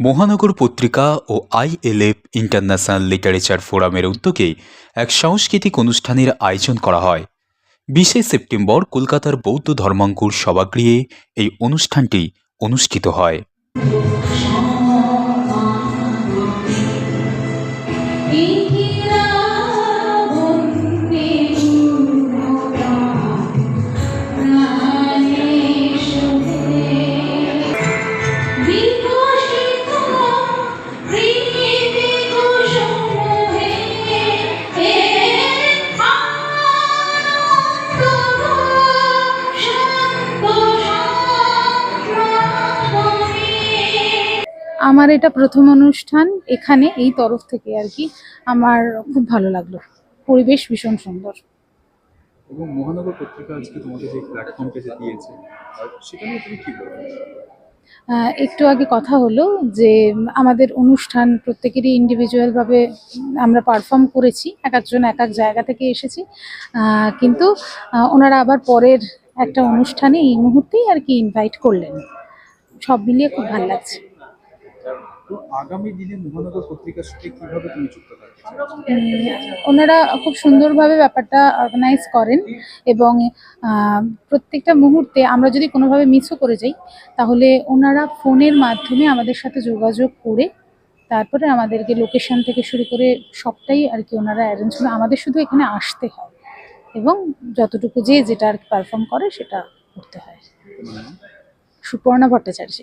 মহানগর পত্রিকা ও আইএলএফ international literature ফোরামের উদ্যোগে এক সাংস্কৃতিক অনুষ্ঠানের আয়োজন করা হয়। বিশে সেপ্টেম্বর কলকাতার বৌদ্ধ ধর্মাঙ্কুর সভাগৃহে এই অনুষ্ঠানটি অনুষ্ঠিত হয়। আমার এটা প্রথম অনুষ্ঠান এখানে এই তরফ থেকে আর কি। আমার খুব ভালো লাগল। পরিবেশ ভীষণ সুন্দর। এবং মহানগর পত্রিকা আজকে তোমাকে যে প্ল্যাটফর্মটা যে দিয়েছে সেখানে তুমি কি বলবে? একটু আগে কথা হলো যে আমাদের অনুষ্ঠান প্রত্যেকেরই ইন্ডিভিজুয়ালভাবে আমরা পারফর্ম করেছি এক একজন এক এক জায়গা থেকে এসেছি। কিন্তু ওনারা আবার পরের একটা অনুষ্ঠানে এই মুহূর্তেই আর কি ইনভাইট করলেন। সব মিলিয়ে খুব ভালো লাগছে। তো আগামী দিনে মহানগর পত্রিকার সাথে কীভাবে তুমি যুক্ত থাকবে ওনারা খুব সুন্দরভাবে ব্যাপারটা অর্গানাইজ করেন এবং প্রত্যেকটা মুহূর্তে আমরা যদি কোনোভাবে মিসও করে যাই তাহলে ওনারা ফোনের মাধ্যমে আমাদের সাথে যোগাযোগ করে তারপরে আমাদেরকে লোকেশন থেকে শুরু করে সবটাই আর কি ওনারা অ্যারেঞ্জ করে আমাদের শুধু এখানে আসতে হয় এবং যতটুকু যে যেটা আর কি পারফর্ম করে সেটা করতে হয়। সুপর্ণা ভট্টাচার্য।